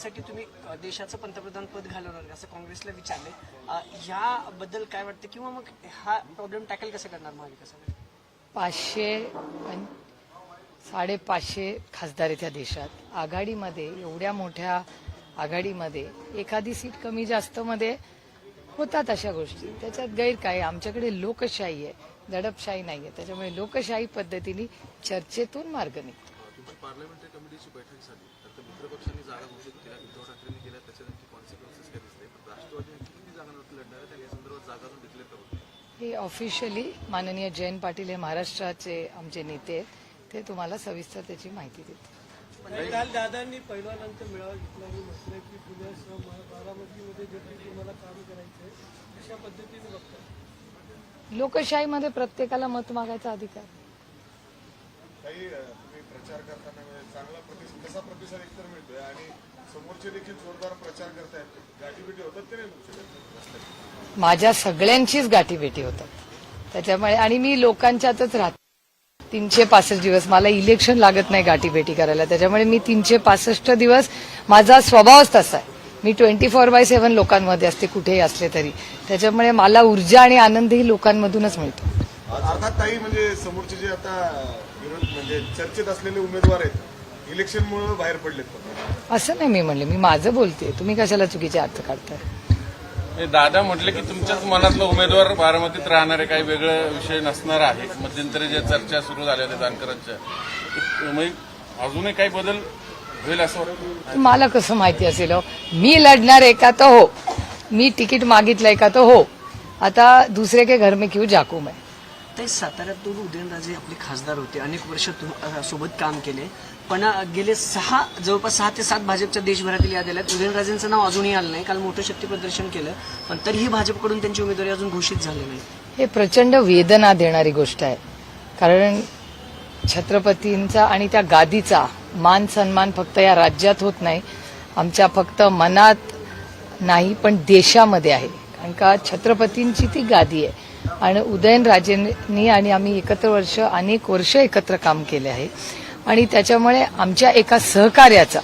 साठी तुम्ही देशाचं पंतप्रधान पद घालवणार असं काँग्रेसला विचारले. अ, ह्याबद्दल काय वाटतं? किंवा मग हा प्रॉब्लेम टॅकल कसं करणार महाविकास पाचशे साडेपाचशे खासदार आहेत या देशात. आघाडीमध्ये एवढ्या मोठ्या आघाडीमध्ये एखादी सीट कमी जास्त मध्ये होतात अशा गोष्टी. त्याच्यात गैर काय? आमच्याकडे लोकशाही आहे. दडपशाही नाही आहे त्याच्यामुळे लोकशाही पद्धतीने चर्चेतून मार्ग निघतो. पार्लमेंटरी कमिटीची बैठक झाली. तर त्या मित्रपक्षांनी जागा घोषित केल्या उद्धव ठाकरेंनी केल्या त्याच्या नक्की कॉन्सिक्वेन्सेस काय दिसले? पण राष्ट्रवादी नक्की किती जागांवरती लढणार आहे आणि या संदर्भात जागा अजून डिक्लेअर करू हे ऑफिशियली माननीय जयंत पाटील हे महाराष्ट्राचे आमचे नेते आहेत. ते तुम्हाला सविस्तर त्याची माहिती देतील. काल दादांनी पहिलवानांचा मेळावा घेतला आणि म्हटलं की पुण्यासह बारामतीमध्ये देखील तुम्हाला काम करायचंय अशा पद्धतीने बघतात लोकशाहीमध्ये प्रत्येकाला मत मागायचा अधिकार. काही तुम्ही प्रचार करताना म्हणजे चांगला प्रतिसाद कसा प्रतिसाद एकतर मिळतोय आणि समोरचे देखील जोरदार प्रचार करतायत. गाठीभेटी होतात की नाही तुमच्या माझ्या सगळ्यांचीच गाठीभेटी होतात. त्याच्यामुळे आणि मी लोकांच्यातच राहते. तीनशे पासष्ट दिवस मला इलेक्शन लागत नाही गाठीभेटी करायला. त्याच्यामुळे मी तीनशे पासष्ट दिवस माझा स्वभावच तसा आहे. मी ट्वेंटी फोर बाय सेव्हन लोकांमध्ये असते कुठेही असले तरी. त्याच्यामुळे मला ऊर्जा आणि आनंदही लोकांमधूनच मिळतो. अर्थात ताई म्हणजे समोरचे जे आता विरोध म्हणजे चर्चेत असलेले उमेदवार आहेत. इलेक्शनमुळे बाहेर पडलेत फक्त. असं नाही मी म्हणले मी माझं बोलते तुम्ही कशाला चुकीचे अर्थ काढताय? हे दादा म्हटले की तुमच्याच मनातला उमेदवार बारामतीत राहणारे काही वेगळे विषय नसणार आहे. मध्यंतरी ज्या चर्चा सुरू झाल्या त्या जानकरांच्या. म्हणजे अजूनही काही बदल होईल असं वाटतं? मला कसं माहिती असेल हो? मी लढणार आहे का तर हो. मी तिकीट मागितलंय का तर हो. आता दुसरे के घर में क्यों जाकू मैं? ते साताऱ्यातून उदयनराजे आपले खासदार होते. अनेक वर्ष तुम- सोबत काम केले. पण गेले सहा जवळपास सहा ते सात भाजपच्या देशभरातील याद्या आहेत उदयनराजेंचं नाव अजूनही आलं नाही. काल मोठं शक्ती प्रदर्शन केलं. पण तरीही भाजपकडून त्यांची उमेदवारी अजून घोषित झाली नाही. हे प्रचंड वेदना देणारी गोष्ट आहे. कारण छत्रपतींचा आणि त्या गादीचा मान सन्मान फक्त या राज्यात होत नाही. आमच्या फक्त मनात नाही पण देशामध्ये आहे. कारण का? छत्रपतींची ती गादी आहे. आणि उदयनराजेंनी आणि आम्ही एकत्र वर्ष अनेक वर्ष एकत्र काम केले आहे. आणि त्याच्यामुळे आमच्या एका सहकार्याचा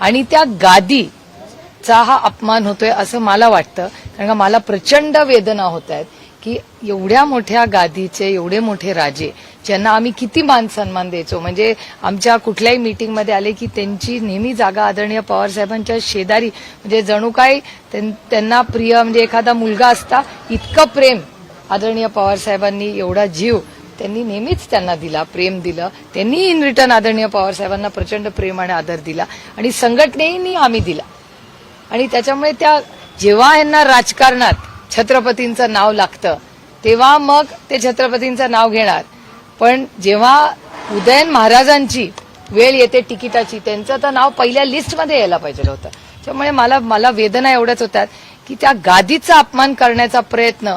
आणि त्या गादीचा हा अपमान होतोय असं मला वाटतं. कारण का मला प्रचंड वेदना होत आहेत की एवढ्या मोठ्या गादीचे एवढे मोठे राजे ज्यांना आम्ही किती मान सन्मान द्यायचो. म्हणजे आमच्या कुठल्याही मीटिंगमध्ये आले की त्यांची नेहमी जागा आदरणीय पवारसाहेबांच्या शेजारी. म्हणजे जणू काय त्यां- त्यांना प्रिय म्हणजे एखादा मुलगा असता इतकं प्रेम आदरणीय पवार साहेबांनी एवढा जीव त्यांनी नेहमीच त्यांना दिला प्रेम दिलं. त्यांनी इन रिटर्न आदरणीय पवार साहेबांना प्रचंड प्रेम आणि आदर दिला आणि संघटनेनी आम्ही दिला. आणि त्याच्यामुळे त्या जेव्हा यांना राजकारणात छत्रपतींचं नाव लागतं तेव्हा मग ते छत्रपतींचं नाव घेणार. पण जेव्हा उदयन महाराजांची वेळ येते तिकिटाची त्यांचं तर नाव पहिल्या लिस्टमध्ये यायला पाहिजे होतं. त्यामुळे मला मला वेदना एवढ्याच होतात की त्या गादीचा अपमान करण्याचा प्रयत्न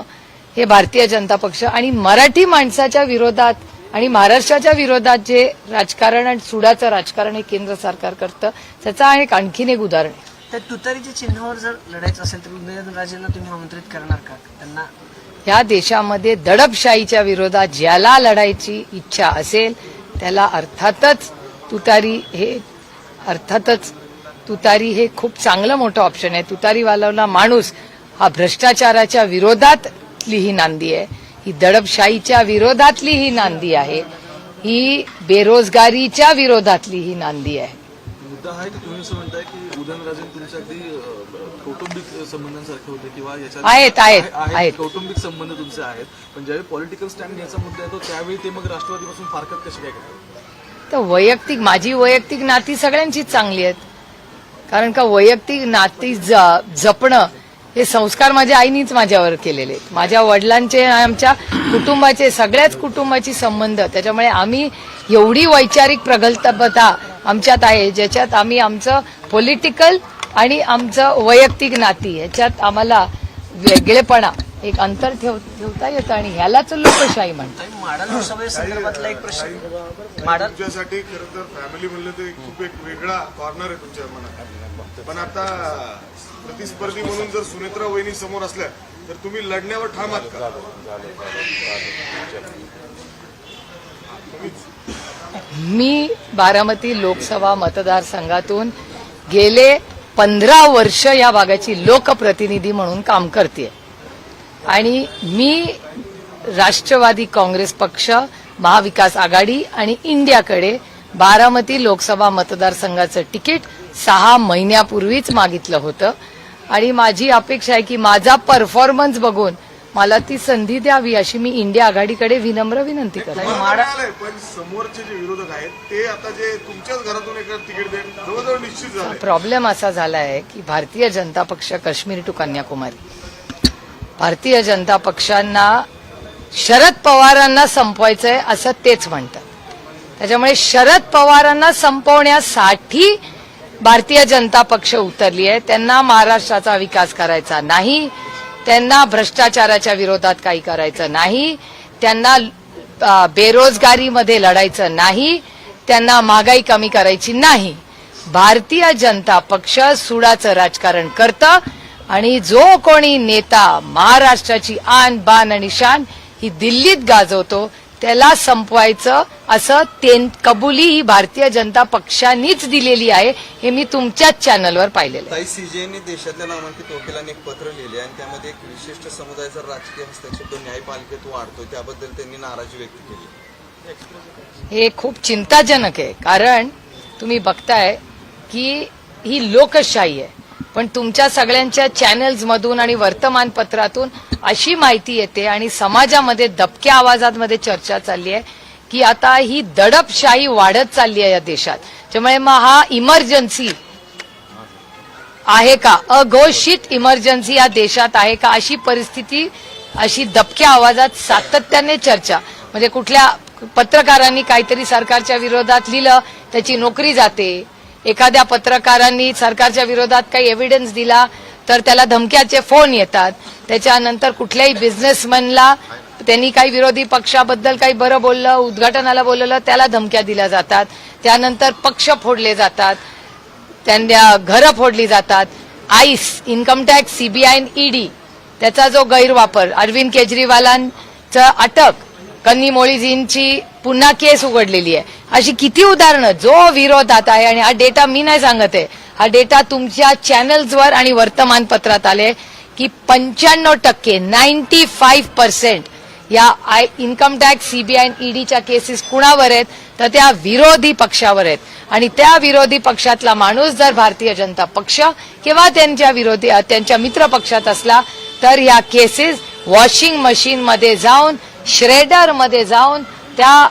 हे भारतीय जनता पक्ष आणि मराठी माणसाच्या विरोधात आणि महाराष्ट्राच्या विरोधात जे राजकारण आणि सुडाचं राजकारण हे केंद्र सरकार करतं त्याचा एक आणखीन एक उदाहरण आहे. तर तुतारीच्या चिन्हावर जर लढायचं असेल तर उदयनराजेंना तुम्ही आमंत्रित करणार का? त्यांना ह्या देशामध्ये दडपशाहीच्या विरोधात ज्याला लढायची इच्छा असेल त्याला अर्थातच तुतारी हे अर्थातच तुतारी हे खूप चांगलं मोठं ऑप्शन आहे. तुतारी वालवला माणूस हा भ्रष्टाचाराच्या विरोधातली ही नांदी आहे. ही दडपशाहीच्या विरोधातली ही नांदी आहे. ही बेरोजगारीच्या विरोधातली ही नांदी आहे. मुद्दा आहे की तुम्ही असं म्हणताय की उदयनराजे तुमचे अगदी अ, कौटुंबिक संबंधांसारखे होते किंवा याच्या आहेत, आहेत, आहेत. कौटुंबिक संबंध तुमचे आहेत. पण ज्यावेळी पॉलिटिकल स्टँड घ्यायचा मुद्दा येतो त्यावेळी ते मग राष्ट्रवादीपासून फारकत कशी काय करतात? तर वैयक्तिक माझी वैयक्तिक नाती सगळ्यांचीच चांगली आहेत. कारण का वैयक्तिक नाती जपणं हे संस्कार माझ्या आईनीच माझ्यावर केलेले आहेत. माझ्या वडिलांचे आमच्या कुटुंबाचे सगळ्याच कुटुंबाची संबंध. त्याच्यामुळे आम्ही एवढी वैचारिक प्रगल्भता आमच्यात आहे ज्याच्यात आम्ही आमचं पॉलिटिकल आणि आमचं वैयक्तिक नाती ह्याच्यात आम्हाला वेगळेपणा एक अंतर ठेव ठेवता येतं आणि ह्यालाच लोकशाही म्हणतात. लोकसभे संदर्भातला एक प्रश्न. माढा तुमच्यासाठी खरं तर फॅमिली म्हणलं तर खूप एक वेगळा कॉर्नर आहे तुमच्या मनात. पण आता प्रतिस्पर्धी म्हणून जर सुनेत्रा वहिनी समोर असल्या तर तुम्ही लढण्यावर ठाम आहात का? मी बारामती लोकसभा मतदारसंघातून गेले पंधरा वर्ष या भागाची लोकप्रतिनिधी म्हणून काम करते आणि मी राष्ट्रवादी काँग्रेस पक्ष महाविकास आघाडी आणि इंडियाकडे बारामती लोकसभा मतदारसंघाचं तिकीट सहा महिन्यापूर्वीच मागितलं होतं. आणि माझी अपेक्षा आहे की माझा परफॉर्मन्स बघून मला ती संधी द्यावी अशी मी इंडिया आघाडीकडे विनम्र विनंती करते. पण समोरचे जे विरोधक आहेत ते आता जे तुमच्याच घरातून तिकीट निश्चित प्रॉब्लेम असा झाला आहे की भारतीय जनता पक्ष काश्मीर टू कन्याकुमारी. भारतीय जनता पक्षांना शरद पवारांना संपवायचंय असं तेच म्हणतात. त्याच्यामुळे शरद पवारांना संपवण्यासाठी भारतीय जनता पक्ष उतरली आहे. त्यांना महाराष्ट्राचा विकास करायचा नाही. त्यांना भ्रष्टाचाराच्या विरोधात काही करायचं नाही. त्यांना बेरोजगारीमध्ये लढायचं नाही. त्यांना महागाई कमी करायची नाही. भारतीय जनता पक्ष सुडाचं राजकारण करतं आणि जो कोणी नेता महाराष्ट्राची आन बान आणि शान ही दिल्लीत गाजवतो त्याला संपवायचं. असं ते कबुली ही भारतीय जनता पक्षांनीच दिलेली आहे हे मी तुमच्याच चॅनलवर पाहिलेलं आहे. सीजेने देशातल्या नामांकित वकिलांनी एक पत्र लिहिले आणि त्यामध्ये एक विशिष्ट समुदायाचा राजकीय हस्तक्षेप न्यायपालिकेत वाढतोय त्याबद्दल त्यांनी नाराजी व्यक्त केली. हे खूप चिंताजनक आहे कारण तुम्ही बघताय की ही लोकशाही आहे. पण तुमच्या सगळ्यांच्या चॅनल्समधून आणि वर्तमानपत्रातून अशी माहिती येते आणि समाजामध्ये दबक्या आवाजांमध्ये चर्चा चालली आहे की आता ही दडपशाही वाढत चालली आहे या देशात. त्यामुळे मग हा इमर्जन्सी आहे का? अघोषित इमर्जन्सी या देशात आहे का? अशी परिस्थिती अशी दबक्या आवाजात सातत्याने चर्चा. म्हणजे कुठल्या पत्रकारांनी काहीतरी सरकारच्या विरोधात लिहिलं त्याची नोकरी जाते. एखाद्या पत्रकारांनी सरकारच्या विरोधात काही एव्हिडन्स दिला तर त्याला धमक्याचे फोन येतात. त्याच्यानंतर कुठल्याही बिझनेसमॅनला त्यांनी काही विरोधी पक्षाबद्दल काही बरं बोललं उद्घाटनाला बोललं त्याला धमक्या दिल्या जातात. त्यानंतर पक्ष फोडले जातात. त्यांना घरं फोडली जातात. आईस इन्कम टॅक्स सीबीआय ईडी त्याचा जो गैरवापर अरविंद केजरीवालांचं अटक कन्नी पुन्हा केस उघडलेली आहे. अशी किती उदाहरणं? जो विरोधात आहे आणि हा डेटा मी नाही सांगत आहे. हा डेटा तुमच्या चॅनल्सवर आणि वर्तमानपत्रात आले की पंच्याण्णव टक्के नाईन्टी फाईव्ह पर्सेंट या आय इन्कम टॅक्स सीबीआय ईडीच्या केसेस कुणावर आहेत? तर त्या विरोधी पक्षावर आहेत. आणि त्या विरोधी पक्षातला माणूस जर भारतीय जनता पक्ष किंवा त्यांच्या विरोधी त्यांच्या मित्र पक्षात असला तर या केसेस वॉशिंग मशीनमध्ये जाऊन श्रेडरमध्ये जाऊन त्या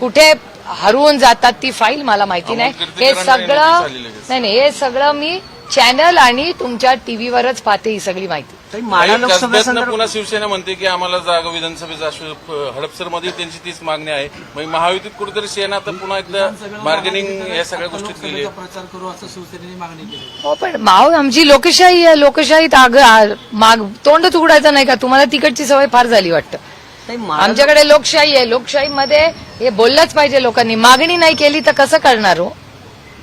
कुठे हरवून जातात ती फाईल मला माहिती नाही. हे सगळं. नाही नाही हे सगळं मी चॅनल आणि तुमच्या टीव्हीवरच पाहते ही सगळी माहिती. पुन्हा शिवसेना म्हणते की आम्हाला जागा विधानसभेचा हडपसरमध्ये त्यांची तीच मागणी आहे. मग महायुतीत कुठेतरी सेना तर पुन्हा एकदा बार्गेनिंग या सगळ्या गोष्टीत केली आहे. प्रचार करू असं शिवसेनेने मागणी केली. हो पण माव आमची लोकशाही आहे लोकशाहीत आग माग तोंडच उघडायचं नाही का? तुम्हाला तिकडची सवय फार झाली वाटतं. आमच्याकडे लोकशाही आहे. लोकशाहीमध्ये हे बोललंच पाहिजे लोकांनी. मागणी नाही केली तर कसं करणार हो?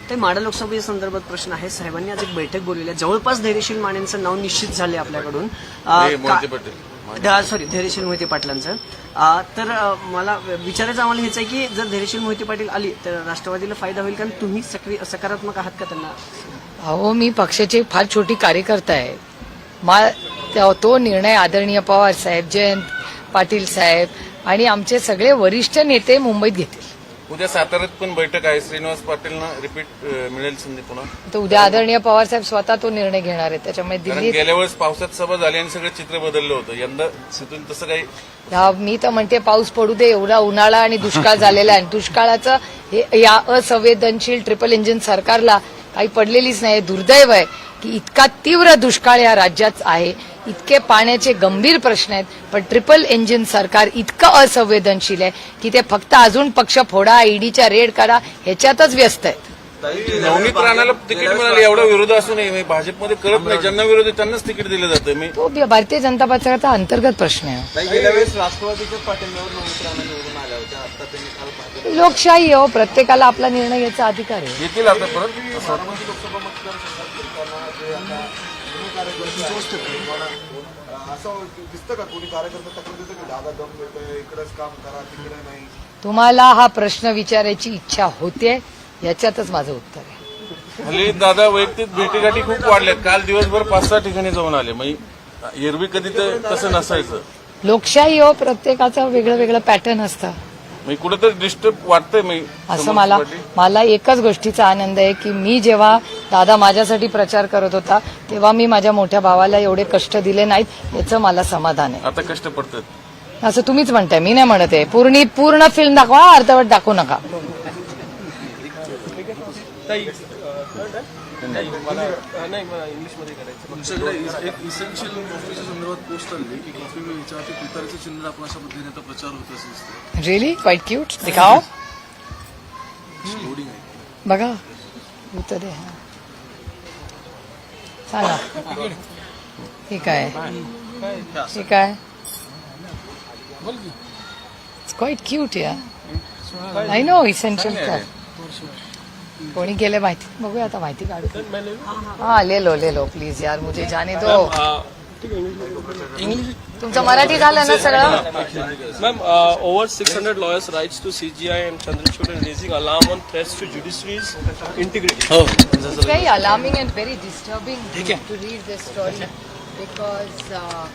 ते माडा लोकसभे संदर्भात प्रश्न आहे. साहेबांनी आज एक बैठक बोलवली आहे. जवळपास धैर्यशील मानेंचं नाव निश्चित झाले आपल्याकडून. सॉरी धैर्यशील मोहिते पाटलांचं. तर मला विचारायचं आम्हाला हेच आहे की जर धैर्यशील मोहिते पाटील आली तर राष्ट्रवादीला फायदा होईल कारण तुम्ही सक्रिय सकारात्मक आहात का त्यांना? अहो मी पक्षाची फार छोटी कार्यकर्ता आहे. मा तो निर्णय आदरणीय पवार साहेब जयंत पाटील साहेब आणि आमचे सगळे वरिष्ठ नेते मुंबईत घेतील. उद्या साताऱ्यात पण बैठक आहे. श्रीनिवास पाटीलना रिपीट मिळेल संधी पुन्हा. तर उद्या आदरणीय पवार साहेब स्वतः तो निर्णय घेणार आहेत त्याच्यामुळे दिल्लीत गेल्या वेळेस पावसात सभा झाली आणि सगळं चित्र बदललं होतं. यंदा तिथून तसं काही मी तर म्हणते पाऊस पडू दे एवढा उन्हाळा आणि दुष्काळ झालेला आहे. आणि दुष्काळाचं हे या असंवेदनशील ट्रिपल इंजिन सरकारला काही पडलेलीच नाही. दुर्दैव आहे. की इतका तीव्र दुष्काळ या राज्यात आहे. इतके पाण्याचे गंभीर प्रश्न आहेत. पण ट्रिपल इंजिन सरकार इतकं असंवेदनशील आहे की ते फक्त अजून पक्ष फोडा ईडीच्या रेड करा ह्याच्यातच व्यस्त आहेत. नवनीत राणाला तिकीट मिळालं एवढा विरोध असू नये. भाजपमध्ये कळत नाही. ज्यांना विरोध आहे त्यांनाच तिकीट दिलं जातं. मी तो भारतीय जनता पक्षाचा अंतर्गत प्रश्न आहे. ताई गेल्या वेळेस राष्ट्रवादीच्या पाठिंब्यावर नोंद राणा निवडून आल्या होत्या. आता त्यांनी काल पाठिंबा लोकशाही आहे हो. प्रत्येकाला आपला निर्णय घ्यायचा अधिकार आहे. येतील आता परत. लोकसभा मतदारसंघात कार्यकर्ते आहेत, पण, अं, असं दिसतं का कोणी कार्यकर्ता तक्रार देतं की दादा दम देतोय इकडेच काम करा तिकडे नाही? तुम्हाला हा प्रश्न विचारायची इच्छा होते याच्यातच माझं उत्तर आहे. हल्ली दादा वैयक्तिक भेटीगाठी खूप वाढल्यात. काल दिवसभर पाच सहा ठिकाणी जाऊन आले. मग एरवी कधी तर तसं नसायचं. लोकशाही हो प्रत्येकाचं वेगळं वेगळं पॅटर्न असतं. मग कुठेतरी डिस्टर्ब वाटतंय मी असं मला मला एकच गोष्टीचा आनंद आहे की मी जेव्हा दादा माझ्यासाठी प्रचार करत होता तेव्हा मी माझ्या मोठ्या भावाला एवढे कष्ट दिले नाहीत याचं मला समाधान आहे. आता कष्ट पडतात. असं तुम्हीच म्हणताय मी नाही म्हणत आहे. पूर्ण पूर्ण फिल्म दाखवा अर्धवट दाखवू नका. ताई ताई, मला नाही मला इंग्लिशमध्ये करायचं तुमच्याकडे एक इसेन्शियल कॉफीच्या संदर्भात पोस्ट आली की कॉफ़ी विचारते तुतारीचं चिन्ह आपण अशा पद्धतीने आता प्रचार होत असं दिसतंय रिअली क्वाईट क्यूट दिखाओ लोडिंग क्यूट या आय नो इसेन्शियल कोणी गेले माहिती बघूया आता माहिती काढू हा ले लो ले लो प्लीज यार मुझे जाने दो तुमचं मराठी झालं ना सगळं uh, over 600 lawyers writes to CGI and Chandrachud are raising alarm on threats to judiciary's integrity. It's very alarming and very disturbing to read this story because uh,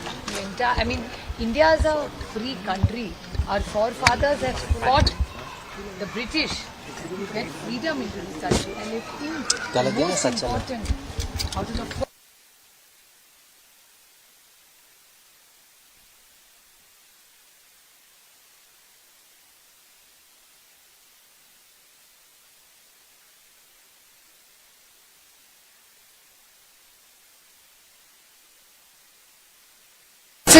entire, I mean, India is a free country. Our forefathers have fought the British to get freedom into this country, and it is most important out of the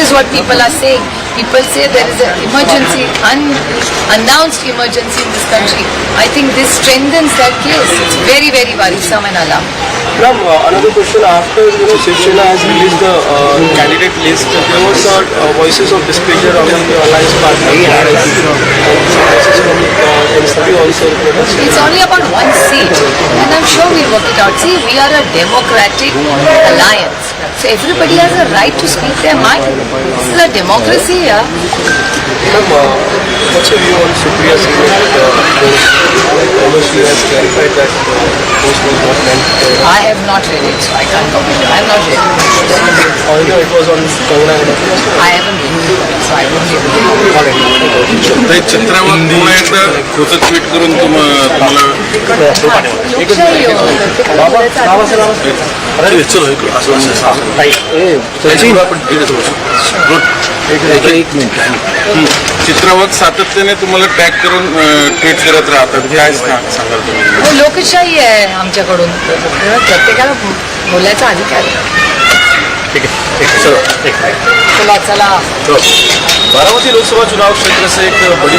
is what people are saying. People say there is an emergency, unannounced emergency in this country. I think this strengthens that case. It's very, very worrisome and alarming. Ma'am, uh, another question. After you know Shiv Sena has released the uh, candidate list, there was uh, uh, voices of displeasure among the alliance partners. And voices from uh, NCP also. It's only about one seat, and I'm sure we'll work it out. See, we are a democratic alliance, so everybody has a right to speak their mind. This is a democracy, yeah. Ma'am, uh, what's your view on Supriya Singh uh, post? Although she has clarified that uh, post was not meant for I have not read it, so I can't comment. I have not read it. although it was on Kangana Gadot. I haven't read it, so I won't be able to. ते चित्रावर पुन्हा एकदा खोटं tweet करून तुम तुम्हाला चित्रवत सातत्याने तुम्हाला टॅग करून ट्विट करत राहतात. काय सांग- सांगाल तुम्ही. हो लोकशाही आहे आमच्याकडून. प्रत्येकाला बोलायचा अधिकार आहे. चला. चला. बारामती लोकसभा चुनाव क्षेत्र से एक बड़ी